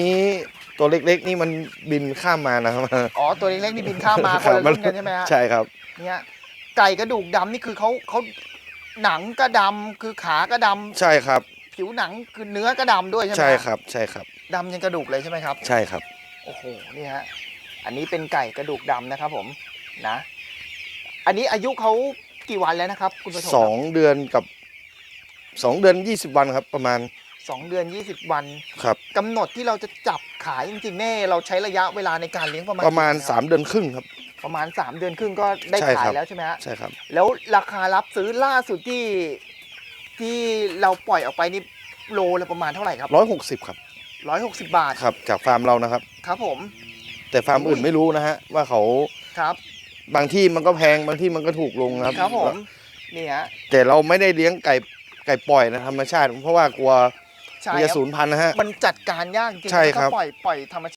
นี่ตัวเล็กๆนี่มันบินข้ามมานะครับอ๋อตัวเล็กๆนี่บินข้ามมาคคนรับละรุ่นกันใช่ไหมฮะใช่ครับเนี่ยไก่กระดูกดำนี่คือเขาเขาหนังก็ดำคือขาก็ดำใช่ครับ ผิวหนังคือเนื้อก็ดำด้วยใช่ไหมใช่ฮะครับใช่ครับดำยังกระดูกเลยใช่ไหมครับ ใช่ครับ โอ้โห นี่ฮะ อันนี้เป็นไก่กระดูกดำนะครับผม นะ อันนี้อายุเขากี่วันแล้วนะครับ คุณผู้ชมสองเดือนกับสองเดือนยี่สิบวันครับประมาณ สองเดือน 20 วันครับกำหนดที่เราจะจับขายจริงๆแน่เราใช้ระยะเวลาในการเลี้ยงประมาณประมาณ กี่เดือนคสามเดือนครึ่งครับบประมาณ 3 เดือนครึ่งก็ได้ใช่ขาครัยบแล้วใช่ไหมฮะใช่ครับ แล้วราคารับซื้อล่าสุดที่ที่เราปล่อยออกไปนี่โลละประมาณเท่าไหร่ครับร้อยหกสิบครับร้อยหกสิบบาทครับ จากฟาร์มเรานะครับ ครับผมแต่ฟาร์มอื่นไม่รู้นะฮะว่าเขาครับบางที่มันก็แพงบางที่มันก็ถูกลงครับครับผมนี่ฮะแต่เราไม่ได้เลี้ยงไก่ไก่ปล่อยนะธรรมชาติ เพราะว่ากลัว ใช่มันคจะรับ สูญพันธุ์นะฮะ มันจัดการยากจริงๆใช่ครับถ้าปล่อยปล่อยธรรมชาติ